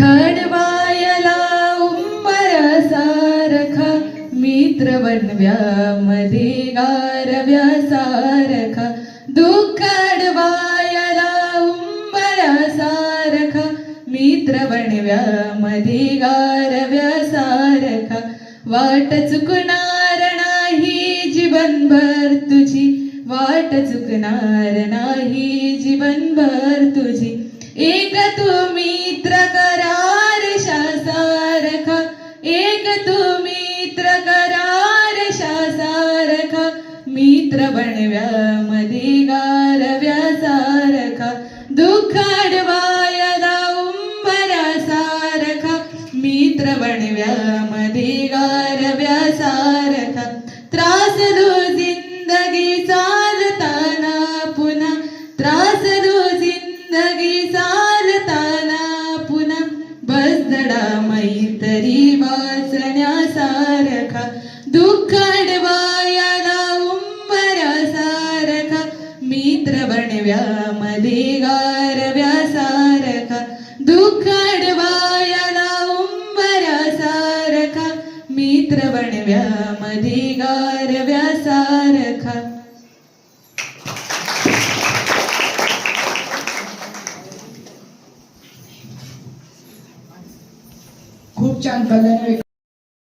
दुःखाडवायला उंबर सारखा मित्र बनव्यामध्ये गारव्या सारखा दुःखाडवायला उंबर सारखा मित्र बनव्यामध्ये गारव्या वाट चुकणार नाही जीवनभर तुझी. वाट चुकणार नाही जीवनभर तुझी. एक तू मित्र करार शासारखा. एक तू मित्र करार सारखा मित्र बनव्या मधी गारव्या सारखा दुःख गारव्या सारखा त्रास जिंदगी चालताना पुन्हा त्रास जिंदगी चालताना पुन्हा बसदडा मैतरी वाचण्यासारखा दुःख अडवायाला उंबऱ्या मित्र बनव्यामध्ये गारव्या गारव्यासारखा सारखा मित्र बनव्यामध्ये गारव्या सारखा खूप छान कल्याण